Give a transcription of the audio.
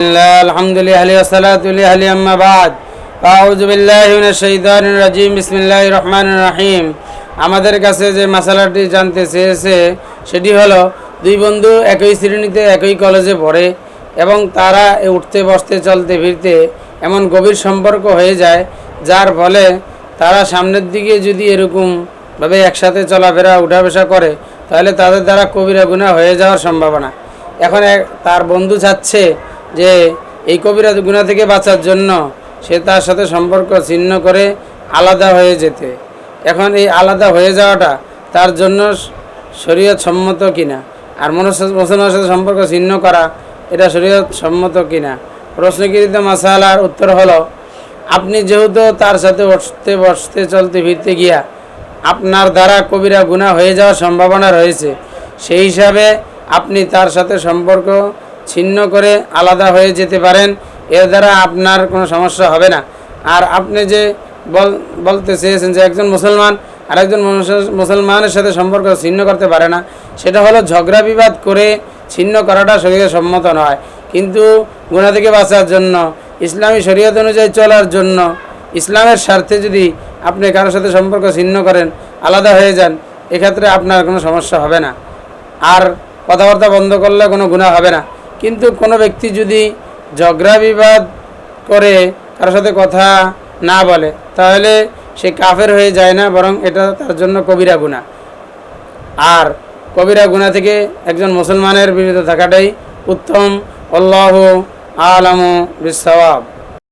الله الحمد لله والصلاة لله أما بعد أعوذ بالله من الشيطان الرجيم بسم الله الرحمن الرحيم আমাদের কাছে যে মশালাটি জানতে চেয়েছে সেটি হলো দুই বন্ধু একই শ্রেণীতে একই কলেজে পড়ে এবং তারা এ উঠতে বসতে চলতে ফিরতে এমন গভীর সম্পর্ক হয়ে যায় যার ফলে তারা সামনের দিকে যদি এরকমভাবে একসাথে চলাফেরা উঠা বসা করে তাহলে তাদের দ্বারা কবিরা গুণা হয়ে যাওয়ার সম্ভাবনা এখন এক- তার বন্ধু চাচ্ছে যে এই কবিরা গুণা থেকে বাঁচার জন্য সে তার সাথে সম্পর্ক ছিন্ন করে আলাদা হয়ে যেতে। এখন এই আলাদা হয়ে যাওয়াটা তার জন্য শরীয়ত সম্মত কিনা? আর মুসলমানের সাথে সম্পর্ক ছিন্ন করা, এটা শরীয়ত সম্মত কিনা? প্রশ্নকৃত মাসালার উত্তর হলো, আপনি যেহেতু তার সাথে উঠতে বসতে চলতে ফিরতে গিয়া আপনার দ্বারা কবিরা গুণা হয়ে যাওয়ার সম্ভাবনা রয়েছে, সেই হিসাবে আপনি তার সাথে সম্পর্ক ছিন্ন করে আলাদা হয়ে যেতে পারেন এর দ্বারা আপনার কোনো সমস্যা হবে না। আর আপনি যে বল, বলতে চেয়েছেন যে একজন মুসলমান আর একজন মুসলমানের সাথে সম্পর্ক ছিন্ন করতে পারে না, সেটা হলো ঝগড়া বিবাদ করে ছিন্ন করাটা শরীরে সম্মত নয়। কিন্তু গুণা থেকে বাঁচার জন্য, ইসলামী শরীয়ত অনুযায়ী চলার জন্য, ইসলামের স্বার্থে যদি আপনি কারোর সাথে সম্পর্ক ছিন্ন করেন, আলাদা হয়ে যান, এক্ষেত্রে আপনার কোনো সমস্যা হবে না। আর কথাবার্তা বন্ধ করলে কোনো গুণা হবে না। কিন্তু কোনো ব্যক্তি যদি ঝগড়া বিবাদ করে কারোর সাথে কথা না বলে, তাহলে সে কাফের হয়ে যায় না, বরং এটা তার জন্য কবিরা গুণা। আর কবিরা গুণা থেকে একজন মুসলমানের বিরত থাকাটাই উত্তম। আল্লাহ আলম বিসওয়াব